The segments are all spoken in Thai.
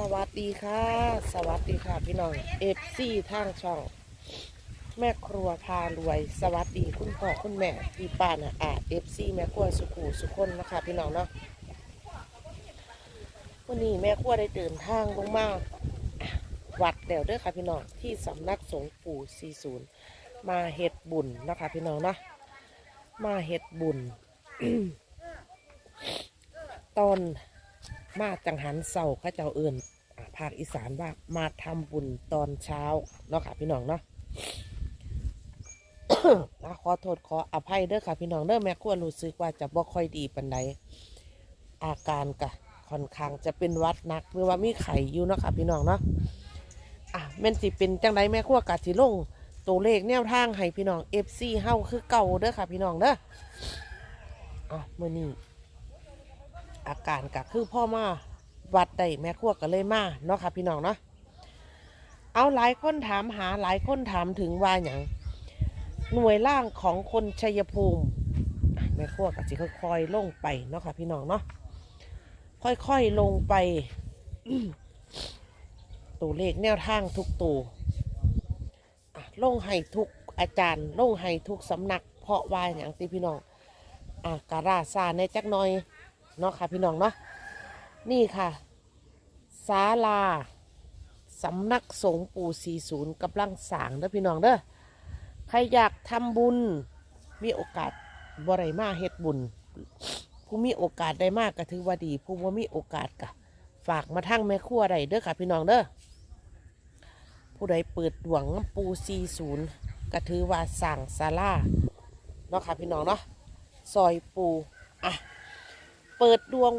สวัสดีค่ะ สวัสดีค่ะพี่น้องเอฟซีทางช่อง แม่ครัวพารวย สวัสดีคุณพ่อคุณแม่พี่ป้านะอาเอฟซีแม่ครัวสุขูสุคนนะคะพี่น้องเนาะวันนี้แม่ครัวได้เดินทางลงมาวัดเดี่ยวเด้อค่ะพี่น้องที่สำนักสงฆ์ปู่40มาเฮ็ดบุญนะคะพี่น้องเนาะมาเฮ็ดบุญตอน มาจังหันเสาข้าเจ้าเอื่นภาคอีสานว่ามาทำบุญตอนเช้าเนาะค่ะพี่น้องเนาะนะขอโทษขออภัยเด้อค่ะพี่น้องเด้อแม่ควรู้สึกว่าจะบ่ค่อยดีปานใดอาการกะค่อนข้างจะเป็นวัดหนักหรือว่ามีไข้อยู่เนาะค่ะพี่น้องเนาะอะแม่นสิเป็นจังไดแม่ครัวกะสิลงตัวเลขแนวทางให้พี่น้อง FC เฮาคือเก่าเด้อค่ะพี่น้องเด้ออะมื้อนี้ อาการก็คือพ่อมาวัดได้แม่ครัวก็เลยมาเนาะค่ะพี่น้องเนาะเอาหลายคนถามหาหลายคนถามถึงว่าอย่างหน่วยล่างของคนชัยภูมิแม่ครัวก็สิค่อยๆลงไปเนาะค่ะพี่น้องเนาะค่อยๆลงไปตัวเลขแนวทางทุกตัวลงให้ทุกอาจารย์ลงให้ทุกสำนัก เพราะว่าอย่างที่พี่น้องอะการาซาในจักหน่อย เนาะค่ะพี่น้องเนาะนี่ค่ะศาลาสำนักสงฆ์ปู่40กำลังสร้างเด้อพี่น้องเด้อใครอยากทำบุญมีโอกาสบ่ไรมาเฮ็ดบุญ ผู้มีโอกาสได้มากก็ถือว่าดี ผู้ว่ามีโอกาสก็ฝากมาทั้งแม่ครัวได้เด้อค่ะพี่น้องเด้อผู้ใดเปิดดวงน้ำปู40ก็ถือว่าสั่งศาลาเนาะค่ะพี่น้องเนาะซอยปูอะ เปิดดวง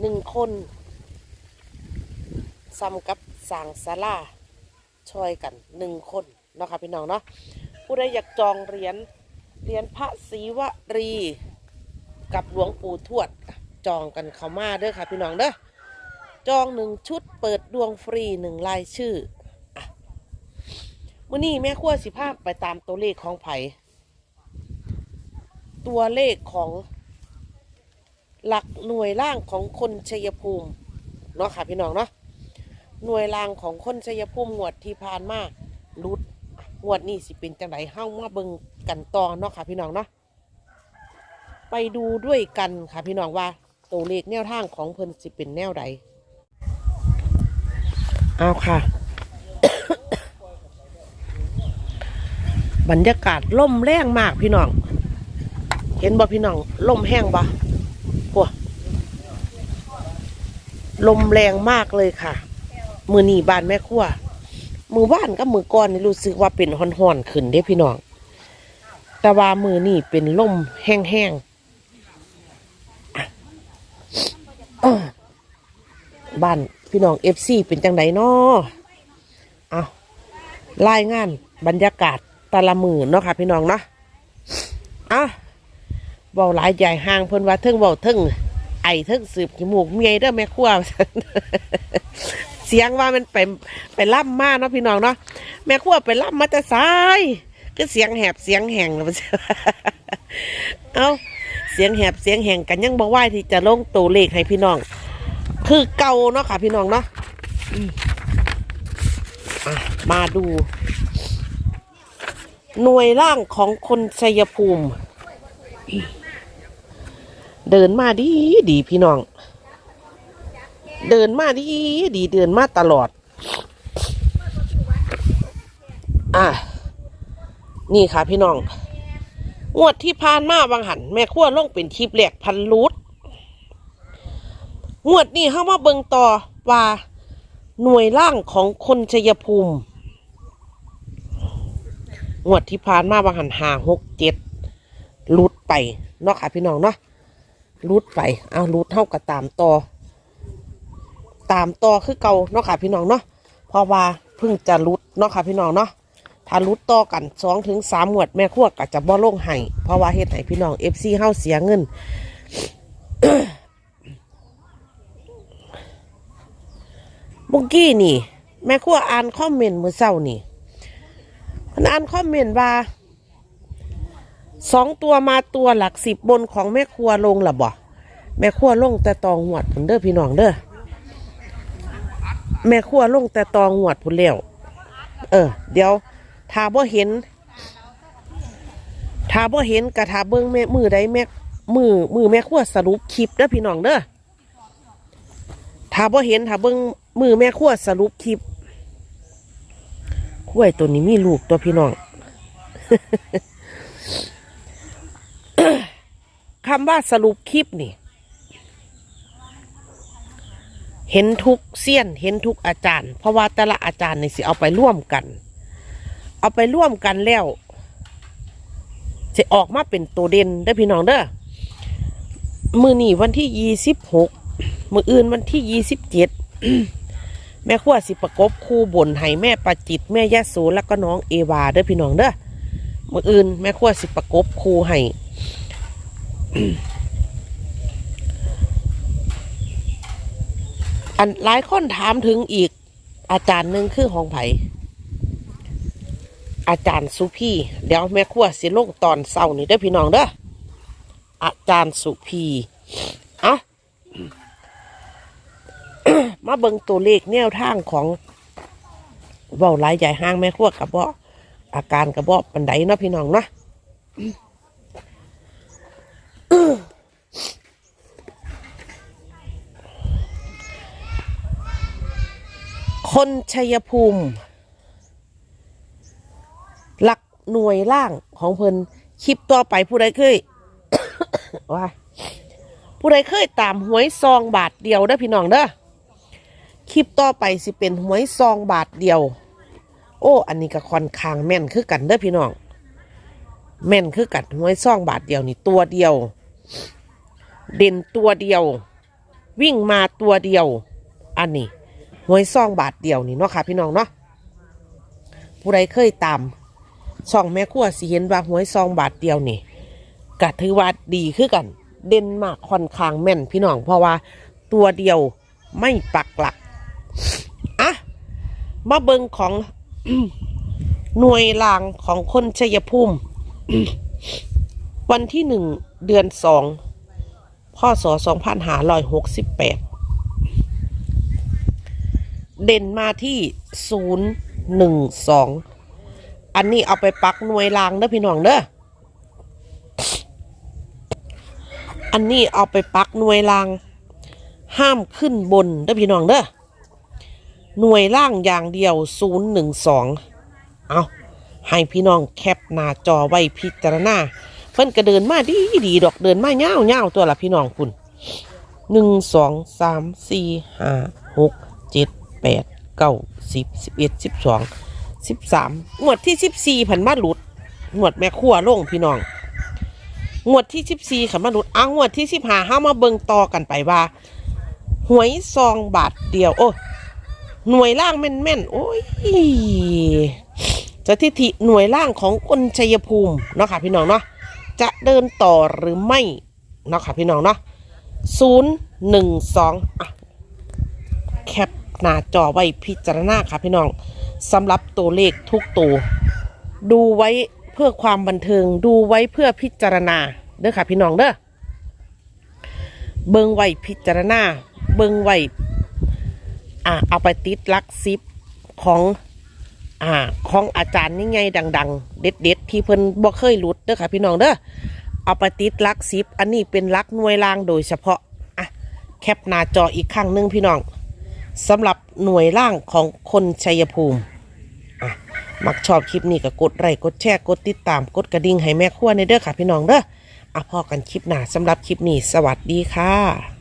หนึ่งคนซ้ำกับสางศาลาช่วยกันหนึ่งคนเนาะค่ะพี่น้องเนาะผู้ใดอยากจองเหรียญเหรียญพระศรีวรี กับหลวงปู่ทวด จองกันเข้ามาเด้อค่ะพี่น้องเด้อจองหนึ่งชุดเปิดดวงฟรีหนึ่งรายชื่อมื่อนี้แม่ขั้วสิภาพไปตามตัวเลขของไผ่ ตัวเลขของหลักหน่วยล่างของคนชัยภูมิเนาะค่ะพี่น้องเนาะหน่วยล่างของคนชัยภูมิงวดที่ผ่านมารุดงวดนี้สิเป็นจังไดเฮ้ามาเบิงกันต่อเนาะค่ะพี่น้องเนาะไปดูด้วยกันค่ะพี่น้องว่าตัวเลขแนวทางของเพิ่นสิเป็นแนวใดเอาค่ะ บรรยากาศล่มแรงมากพี่น้อง เห็นบ่พี่น้องลมแห้งบ่ปัวลมแรงมากเลยค่ะ มือหนีบานแม่ครัวมือบ้านกับมือก่อนนี่รู้สึกว่าเป็นห่อนๆขึ้นเด้พี่น้อง แต่ว่ามือนี่เป็นลมแห้งๆบ้านพี่น้องเอฟซีเป็นจังไดนาะเอารายงานบรรยากาศแต่ละมือเนาะค่ะพี่น้องเนาะอะ เบาหลายใหญ่ห่างเพิ่นว่าเทิงเบาเทิงไอเทิงสืบจมูกเมียเด้อแม่ครัวเสียงว่ามันไปไปล่ำมากเนาะพี่น้องเนาะแม่ครัวไปล่ำมาแต่สายก็เสียงแหบเสียงแหงแล้วมันเอาเสียงแหบเสียงแหงกันยังบอกว่าที่จะลงตัวเลขให้พี่น้อง คือเก่าเนาะค่ะพี่น้องเนาะมอะมาดู หน่วยร่างของคนชัยภูมิ เดินมาดีดีพี่น้อง เดินมาดีดีเดินมาตลอด อะนี่ค่ะพี่น้องงวดที่ผ่านมาบางหันแม่ขั้วลงเป็นคลิปแหลกพันรูดงวดนี้เข้ามาเบิงต่อว่าหน่วยล่างของคนชัยภูมิงวดที่ผ่านมาบางหันหาหกเจ็ดลุดไปเนาะค่ะพี่น้องเนาะ ลุดไปเอาลุดเท่ากับตามต่อ ตามต่อคือเก่าเนาะค่ะพี่น้องเนาะเพราะว่าเพิ่งจะลุดเนาะค่ะพี่น้องเนาะถ้าลุดต่อกันสองถึงสามหวดแม่ขั้วก็จะบ่ลงให้เพราะว่าเฮ็ดให้พี่น้องเอฟซีเฮาเสียเงินเมื่อกี้นี่ แม่ขั้วอ่านคอมเมนต์มือเช้านี่มันอ่านคอมเมนต์ว่า สองตัวมาตัวหลักสิบบนของแม่ครัวลงละบ่แม่ขั้วลงแต่ตองหวดผุนเด้อพี่น้องเด้อแม่ขั้วลงแต่ตองหวดผุนแล้วเออ เดี๋ยวถ้าบ่เห็นถ้าบ่เห็นกระถ้าเบิ่งแม่มือใดแม่มือมือแม่ขั้วสรุปคลิปเด้อพี่น้องเด้อถ้าบ่เห็นถ้าเบิ่งมือแม่ขั้วสรุปคลิปขั้วตัวนี้มีลูกตัวพี่น้อง คำว่าสรุปคลิปนี่ เห็นทุกเสี้ยน เห็นทุกอาจารย์ เพราะว่าแต่ละอาจารย์นี่สิเอาไปร่วมกัน เอาไปร่วมกันแล้วจะออกมาเป็นตัวเด่นได้พี่น้องเด้อมือนี่วันที่ยี่สิบหกมืออื่นวันที่ยี่สิบเจ็ดแม่ขั้วสิประกบคู่บนให้แม่ประจิต แม่ยะโสแล้วก็น้องเอวาเด้อพี่น้องเด้อมืออื่นแม่ขั้วสิประกบคู่ให้ อันหลายคนถามถึงอีก อาจารย์หนึ่งคือของไผอาจารย์สุพีเดี๋ยวแม่ขั้วสิลงตอนเศร้านี่เด้อพี่น้องเด้ออาจารย์สุพีเอามาเบิ่งตัวเลขแนวทางของเว้าหลายใหญ่ห้างแม่ขั้วกับบ่อาการกับบ่ปันไดเนาะพี่น้องเนาะ คนชัยภูมิ หลักหน่วยล่างของเพิ่นคลิปต่อไปผู้ใดเคยว่าผู้ใดเคยตามหวยซองบาทเดียวเด้อพี่น้องเด้อคลิปต่อไปสิเป็นหวยซองบาทเดียว โอ้ อันนี้ก็ค่อนข้างแม่นคือกันเด้อพี่น้อง แม่นคือกันหวยซองบาทเดียวนี่ตัวเดียว เด่นตัวเดียว วิ่งมาตัวเดียว อันนี้ หวยซองบาทเดียวนี่เนาะค่ะพี่น้องเนาะผู้ใดเคยตามช่องแม่ครัวสิเห็นว่าหวยซองบาทเดียวนี่ก็ถือว่าดีคือกัน เด่นมากค่อนข้างแม่นพี่น้องเพราะว่าตัวเดียวไม่ปักหลักอะมาเบิงของหน่วยรางของคนชัยภูมิวันที่หนึ่งเดือนสองพศสองพันหาร้อยหกสิบแปด เด่นมาที่ศูนย์หนึ่งสองอันนี้เอาไปปักหน่วยรางเด้อพี่น้องเด้ออันนี้เอาไปปักหน่วยราง ห้ามขึ้นบนเด้อพี่น้องเด้อหน่วยล่างอย่างเดียวศูนย์หนึ่งสองเอาให้พี่น้องแคปหน้าจอไว้พิจารณาเพิ่นก็เดินมาดีดีดอกเดินมาเง่าวเง่าวตัวละพี่น้องคุณหนึ่งสองสามสี่ห้าหก แปดเก้าสิบสิบเอ็ดสิบสองสิบสามงวดที่สิบสี่ผันมาหลุดงวดแม่ขั้วลงพี่น้องงวดที่สิบสี่ขันมาหลุดอ้างงวดที่สิบห้าห้ามาเบิงต่อกันไปว่า หวยซองบาทเดียว โอ้หน่วยล่างแม่นแม่นโอ้ยสถิติหน่วยล่างของคนชัยภูมิเนาะค่ะพี่น้องเนาะจะเดินต่อหรือไม่เนาะค่ะพี่น้องเนาะศูนย์หนึ่งสองอะแคป หน้าจอไว้พิจารณาค่ะพี่น้องสำหรับตัวเลขทุกตัวดูไว้เพื่อความบันเทิงดูไว้เพื่อพิจารณาเด้อค่ะพี่น้องเด้อเบิงไว้พิจารณา เบิงไว้อะเอาไปติดลักซิปของอ่าของอาจารย์นี่ไงดัง ๆ เด็ดๆที่เพิ่นบ่เคยหลุดเด้อค่ะพี่น้องเด้อเอาไปติดลักซิปอันนี้เป็นลักหน่วยล่างโดยเฉพาะอะแคปหน้าจออีกครั้งหนึ่งพี่น้อง สำหรับหน่วยล่างของคนชัยภูมิมักชอบคลิปนี้ก็กดไลค์กดแชร์กดติดตามกดกระดิ่งให้แม่ขั้วในเด้อค่ะพี่น้องเด้ออะพอกันคลิปหน้าสำหรับคลิปนี้ สวัสดีค่ะ